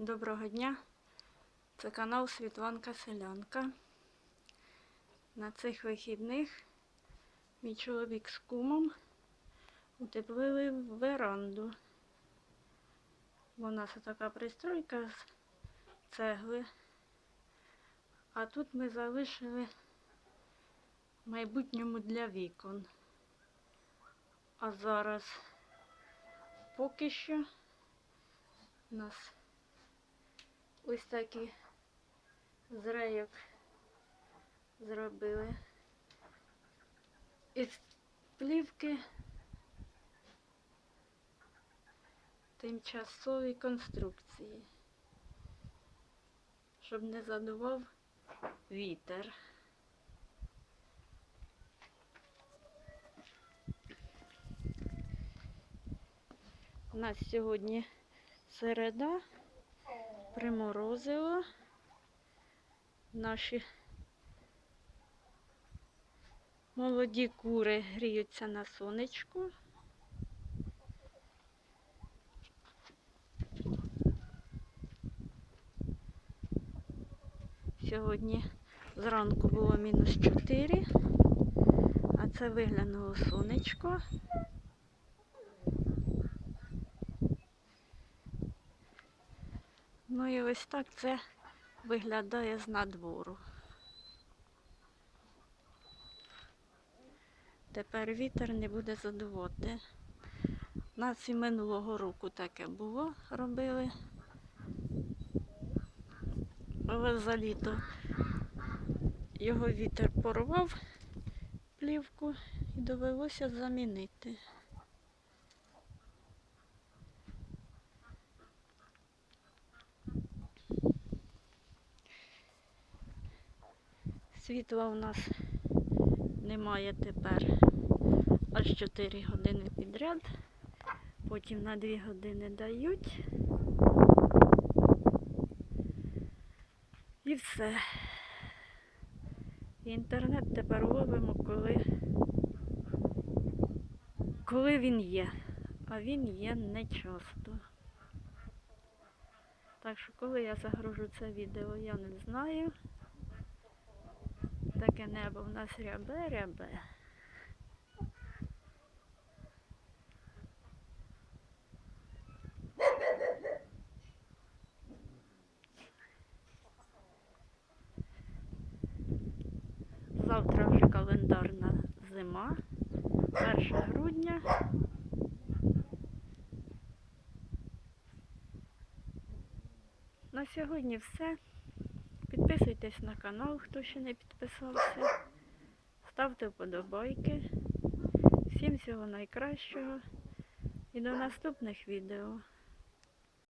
Доброго дня! Це канал Світланка Селянка. На цих вихідних мій чоловік з кумом утеплили веранду. У нас така пристройка з цегли. А тут ми залишили в майбутньому для вікон. А зараз поки що у нас ось такі з рейок зробили. Із плівки тимчасові конструкції, щоб не задував вітер. У нас сьогодні середа, приморозило. Наші молоді кури гріються на сонечку. Сьогодні зранку було мінус 4, а це виглянуло сонечко. Ну і ось так це виглядає з надвору. Тепер вітер не буде задувати. У нас і минулого року таке було, робили. Але за літо його вітер порвав плівку і довелося замінити. Світла у нас немає тепер аж 4 години підряд. Потім на 2 години дають. І все. Інтернет тепер ловимо, коли, коли він є. А він є не часто. Так що коли я загружу це відео, я не знаю. Таке небо в нас рябе-рябе. Завтра вже календарна зима, 1 грудня. На сьогодні все. Підписуйтесь на канал, хто ще не підписався. Ставте вподобайки. Всім всього найкращого і до наступних відео.